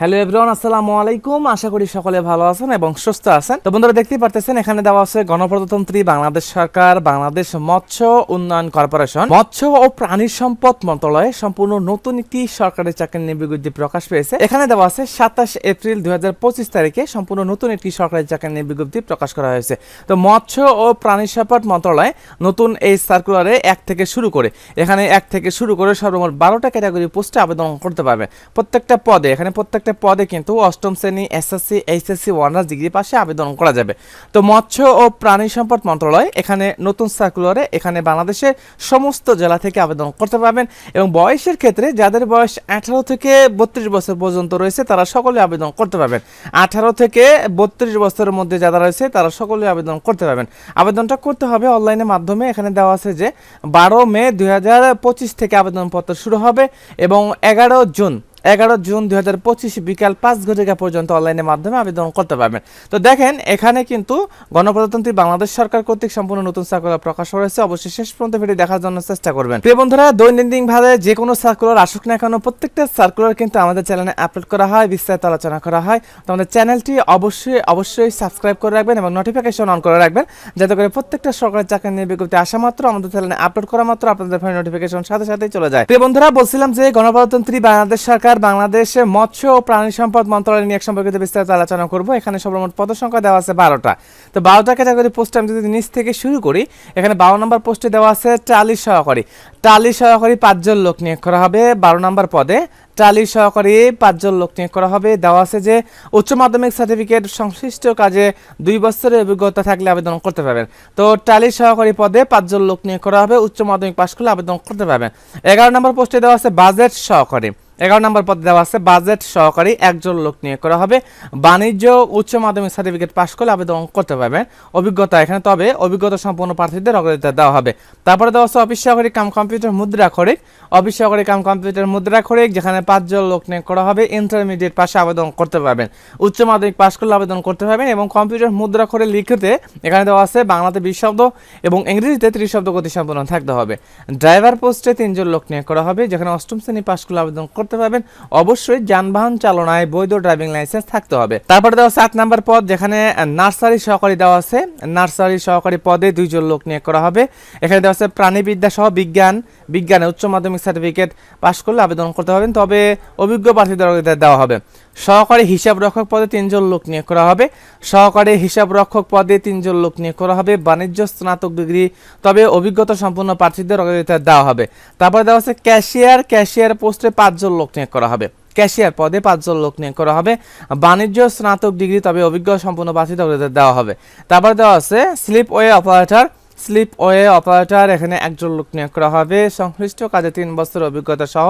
Hello everyone, আসসালামু আলাইকুম। আশা করি সকলে ভালো আছেন এবং সুস্থ আছেন। তো বন্ধুরা, দেখতেই পারতেছেন, এখানে দেওয়া আছে গণপ্রজাতন্ত্রী বাংলাদেশ সরকার, বাংলাদেশ মৎস্য উন্নয়ন কর্পোরেশন। মৎস্য ও প্রাণী সম্পদ মন্ত্রণালয়ে সম্পূর্ণ নতুন একটি সরকারি চাকরি নিয়োগ বিজ্ঞপ্তি প্রকাশ পেয়েছে। এখানে দেওয়া আছে, সাতাশ এপ্রিল দুই হাজার পঁচিশ তারিখে সম্পূর্ণ নতুন একটি সরকারি চাকরি নিয়োগ বিজ্ঞপ্তি প্রকাশ করা হয়েছে। তো মৎস্য ও প্রাণী সম্পদ মন্ত্রণালয় নতুন এই সার্কুলারে এক থেকে শুরু করে, এখানে এক থেকে শুরু করে সর্বমোট বারোটা ক্যাটাগরি পোস্টে আবেদন করতে পারবে। প্রত্যেকটা পদে, এখানে প্রত্যেকটা পদে কিন্তু অষ্টম শ্রেণি এসএসসি, এইচএসসি অনার্স ডিগ্রি পাশে আবেদন করা যাবে। তো মৎস্য ও প্রাণী সম্পদ মন্ত্রণালয় এখানে নতুন সার্কুলারে এখানে বাংলাদেশের সমস্ত জেলা থেকে আবেদন করতে পারবেন এবং বয়সের ক্ষেত্রে যাদের বয়স আঠারো থেকে বত্রিশ বছর পর্যন্ত রয়েছে, তারা সকলে আবেদন করতে পারবেন। আঠারো থেকে বত্রিশ বছরের মধ্যে যারা রয়েছে, তারা সকলে আবেদন করতে পারবেন। আবেদনটা করতে হবে অনলাইনের মাধ্যমে। এখানে দেওয়া আছে যে বারো মে দু হাজার পঁচিশ থেকে আবেদনপত্র শুরু হবে এবং এগারো জুন এগারো জুন দুই হাজার পঁচিশ বিকাল পাঁচ ঘটিকা পর্যন্ত অনলাইনের মাধ্যমে আবেদন করতে পারবেন। তো দেখেন, এখানে কিন্তু গণপ্রজাতন্ত্রী বাংলাদেশ সরকার কর্তৃক সম্পূর্ণ নতুন সার্কুলার প্রকাশ করেছে। অবশ্যই শেষ পর্যন্ত ভিডিও দেখার জন্য চেষ্টা করবেন। প্রিয় বন্ধুরা, দৈনন্দিন ভাবে যে কোনো সার্কুলার আসুক না কেন, প্রত্যেকটা সার্কুলার কিন্তু আমাদের চ্যানেলে আপলোড করা হয়, বিস্তারিত আলোচনা করা হয়। তো আমাদের চ্যানেলটি অবশ্যই অবশ্যই সাবস্ক্রাইব করে রাখবেন এবং নোটিফিকেশন অন করে রাখবেন, যাতে করে প্রত্যেকটা সরকারি চাকরি নিয়ে বিজ্ঞপ্তি আসা মাত্র, আমাদের চ্যানেলে আপলোড করা মাত্র, আপনাদের নোটিফিকেশন সাথে সাথেই চলে যায়। প্রিয় বন্ধুরা, বলছিলাম যে গণপ্রজাতন্ত্রী বাংলাদেশ সরকার বাংলাদেশে মৎস্য ও প্রাণী সম্পদ মন্ত্রণালয় নিয়ে এক সম্পর্কিত বিস্তারিত আলোচনা করব। এখানে সর্বমোট পদ সংখ্যা দেওয়া আছে বারোটা। তো বারোটা ক্যাটাগরি পোস্ট আমি যদি নিচ থেকে শুরু করি, এখানে বারো নম্বর পোস্টে দেওয়া আছে টালি সহকারী। টালি সহকারী পাঁচজন লোক নিয়োগ করা হবে বারো নম্বর পদে। টালি সহকারী পাঁচজন লোক নিয়োগ করা হবে। দেওয়া আছে যে উচ্চ মাধ্যমিক সার্টিফিকেট সংশ্লিষ্ট কাজে দুই বছরের অভিজ্ঞতা থাকলে আবেদন করতে পারবেন। তো টালি সহকারী পদে পাঁচজন লোক নিয়োগ করা হবে। উচ্চ মাধ্যমিক পাশ করলে আবেদন করতে পারবেন। এগারো নম্বর পোস্টে দেওয়া আছে বাজেট সহকারী। এগারো নম্বর পদে দেওয়া আছে, বাজেট সহকারী একজন লোক নিয়োগ করা হবে। বাণিজ্য উচ্চ মাধ্যমিক সার্টিফিকেট পাশ করলে আবেদন করতে পারবেন। অভিজ্ঞতা এখানে, তবে অভিজ্ঞতা সম্পন্ন প্রার্থীদের অগ্রাধিকার দেওয়া হবে। তারপরে দেওয়া আছে, অফিস সহকারী কাম কম্পিউটার মুদ্রা খরিক অফিস সহকারী কাম কম্পিউটার মুদ্রা খরিক যেখানে পাঁচজন লোক নিয়োগ করা হবে ইন্টারমিডিয়েট পাশে আবেদন করতে পারবেন। উচ্চ মাধ্যমিক পাশ করলে আবেদন করতে পারবেন এবং কম্পিউটার মুদ্রা করে লিখিতে এখানে দেওয়া আছে, বাংলাতে বিশ শব্দ এবং ইংরেজিতে ত্রিশ শব্দ গতি সম্পন্ন থাকতে হবে। ড্রাইভার পোস্টে তিনজন লোক নিয়োগ করা হবে, যেখানে অষ্টম শ্রেণি পাশ করলে আবেদন করতে পারবেন, অবশ্যই যানবাহন চালনায় বৈধ ড্রাইভিং লাইসেন্স থাকতে হবে। তারপরে দেওয়া সাত নাম্বার পদ, যেখানে নার্সারি সহকারী দেওয়া আছে। নার্সারি সহকারী পদে দুইজন লোক নিয়োগ করা হবে। এখানে দেওয়া আছে প্রাণীবিদ্যা সহ বিজ্ঞান, বিজ্ঞানে উচ্চ মাধ্যমিক সার্টিফিকেট পাশ করলে আবেদন করতে পারবেন। তবে অভিজ্ঞ প্রার্থীদের দেওয়া হবে। সহকারী হিসাব রক্ষক পদে তিনজন লোক নিয়োগ করা হবে। সহকারী হিসাব রক্ষক পদে তিনজন লোক নিয়োগ করা হবে। বাণিজ্য, স্নাতক ডিগ্রি, তবে অভিজ্ঞতা সম্পন্ন প্রার্থীদের অগ্রাধিকার দেওয়া হবে। তারপরে দেওয়া হচ্ছে ক্যাশিয়ার। ক্যাশিয়ার পোস্টে পাঁচজন লোক নিয়োগ করা হবে। ক্যাশিয়ার পদে পাঁচজন লোক নিয়োগ করা হবে। বাণিজ্য, স্নাতক ডিগ্রি, তবে অভিজ্ঞ সম্পন্ন প্রার্থীদের অগ্রাধিকার দেওয়া হবে। তারপরে দেওয়া আছে slip way operator. Slip way operator এখানে একজন লোক নিয়োগ করা হবে। সংশ্লিষ্ট কাজে তিন বছর অভিজ্ঞতা সহ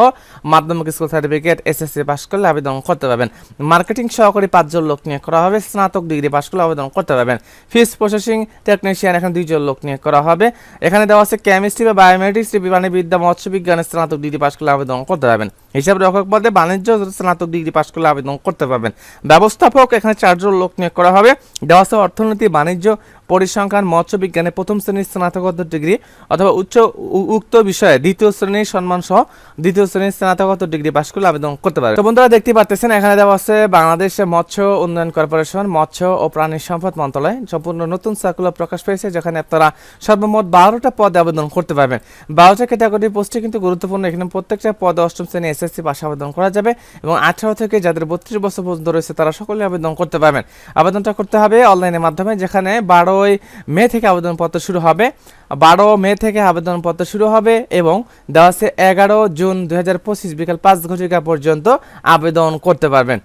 মাধ্যমিক স্কুল সার্টিফিকেট এসএসসি পাস করলে আবেদন করতে পারবেন। মার্কেটিং সহকারী পাঁচজন লোক নিয়োগ করা হবে, স্নাতক ডিগ্রি পাস করলে আবেদন করতে পারবেন। ফিস প্রসেসিং টেকনিশিয়ান এখানে দুইজন লোক নিয়োগ করা হবে। এখানে দেওয়া আছে কেমিস্ট্রি বা বায়োমেট্রিক্স প্রাণীবিদ্যা মৎস্য বিজ্ঞানের স্নাতক ডিগ্রি পাস করলে আবেদন করতে পারবেন। হিসাব রক্ষক পদে বাণিজ্য স্নাতক ডিগ্রি পাশ করলে আবেদন করতে পারবেন। ব্যবস্থাপক, এখানে চারজন লোক নিয়োগ করা হবে। দেওয়া আছে অর্থনীতি, বাণিজ্য, পরিসংখ্যান, মৎস্য বিজ্ঞানে প্রথম শ্রেণির স্নাতকোত্তর ডিগ্রি অথবা উচ্চ উক্ত বিষয়ে দ্বিতীয় শ্রেণির সম্মান সহ দ্বিতীয় শ্রেণির স্নাতকোত্তর ডিগ্রি পাশ করলে আবেদন করতে পারে তো বন্ধুরা, দেখতে পাচ্ছেন, এখানে দেওয়া আছে বাংলাদেশ মৎস্য উন্নয়ন কর্পোরেশন, মৎস্য ও প্রাণী সম্পদ মন্ত্রণালয়। সম্পূর্ণ নতুন সার্কুলার প্রকাশ পেয়েছে, যেখানে আপনারা সর্বমোট বারোটা পদে আবেদন করতে পারবেন। বারোটা ক্যাটাগরি পোস্টে কিন্তু গুরুত্বপূর্ণ। এখানে প্রত্যেকটা পদে অষ্টম শ্রেণি এসএসসি পাশে আবেদন করা যাবে এবং আঠারো থেকে যাদের বত্রিশ বছর পর্যন্ত রয়েছে তারা সকলে আবেদন করতে পারবেন। আবেদনটা করতে হবে অনলাইনের মাধ্যমে, যেখানে বারোই মে থেকে আবেদনপত্র শুরু হবে। বারো মে থেকে আবেদনপত্র শুরু হবে এবং দেওয়া আছে এগারো জুন দু হাজার পঁচিশ বিকাল পাঁচ ঘটিকা পর্যন্ত আবেদন করতে পারবেন।